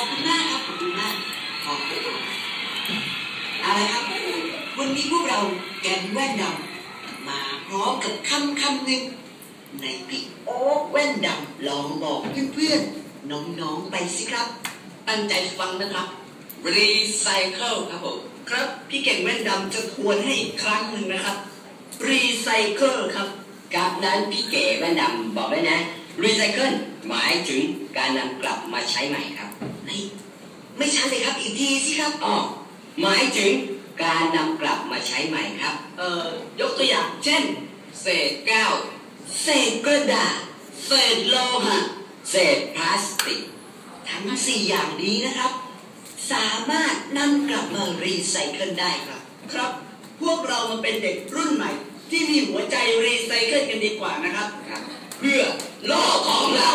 ขอบคุณมากครับขอบคุณมากขอบคุณอาละครับ วันนี้พวกเราแกงแว่นดำมาพร้อมกับคำคำหนึ่งในพี่โอ๊กแว่นดำลองบอกเพื่อนๆน้องๆไปสิครับ ตั้งใจฟังนะครับรีไซเคิลครับผมครับพี่เก่งแว่นดำจะทวนให้อีกครั้งหนึ่งนะครับรีไซเคิลครับกับนั้นพี่เก๋แว่นดำบอกไว้นะรีไซเคิลหมายถึงการนำกลับมาใช้ใหม่ครับ นี่ไม่ใช่เลยครับอีกทีสิครับอ๋อหมายถึงการนำกลับมาใช้ใหม่ครับ เอ่อยกตัวอย่าง เช่น เศษแก้ว เศษกระดาษ เศษโลหะ เศษพลาสติก ทั้งสี่อย่างนี้นะครับ สามารถนำกลับมารีไซเคิลได้ครับ ครับ พวกเรามาเป็นเด็กรุ่นใหม่ ที่มีหัวใจรีไซเคิลกันดีกว่านะครับครับเพื่อโลกของเรา